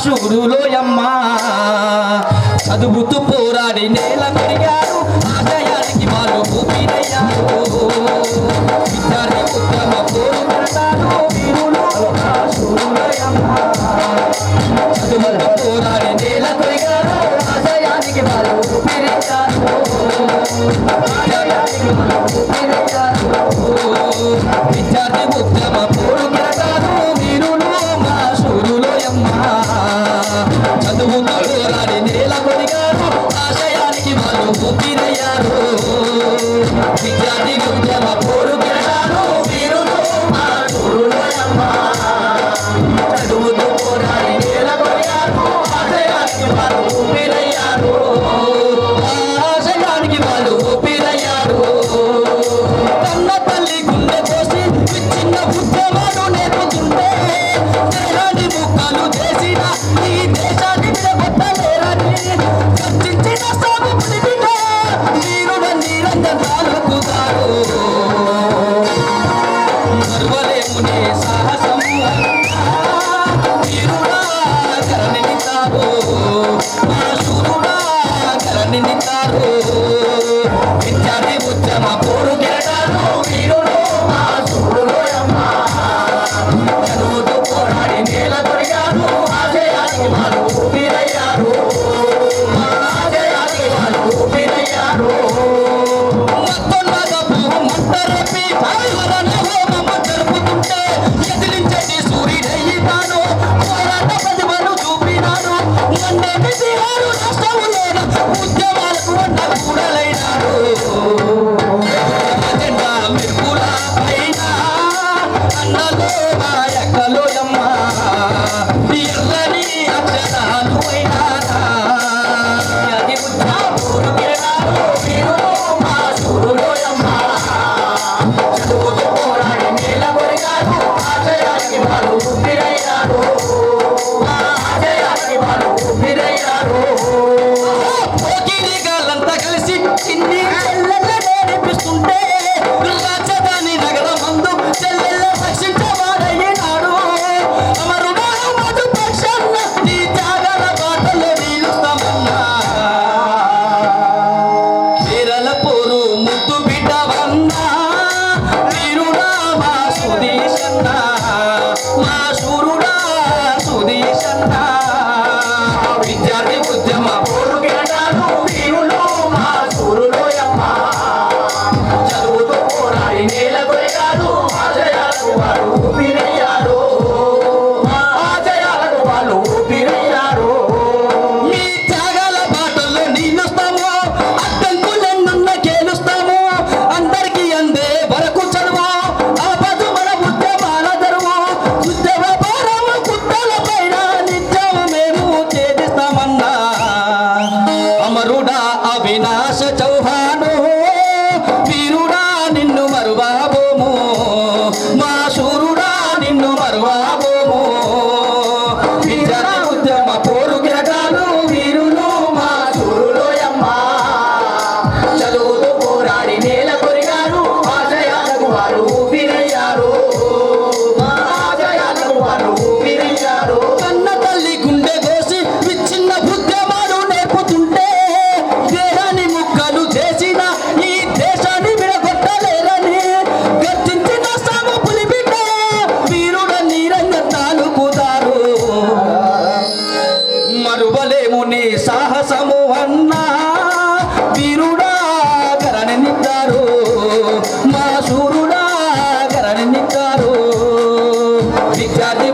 శూరులో అమ్మా చదువుతూ పోరాడి నేల మరిగారు ఆదాయానికి వాళ్ళు పూపిరయ్యారు విద్యార్థి ఉద్యమ పోరుకుంటారు వీరులో శూరులయమ్మ పోరాడి నేల మరిగారు ఆదాయానికి వాళ్ళు పూపిరయ్యారు విద్యార్థి ఉద్యమ అడుగులాడి నేల కొనిగారు ఆశయానికి వాళ్ళు పుట్టినయ్యారు. అన్నలో మా ఎక్కలో అమ్మ ఎల్లని అక్షరాలు అయిన కూడా అవినాశ చౌహాను. అన్నా వీరుడా గరణిద్దారు మా సూరుడా గరణిద్దారు విద్యార్థి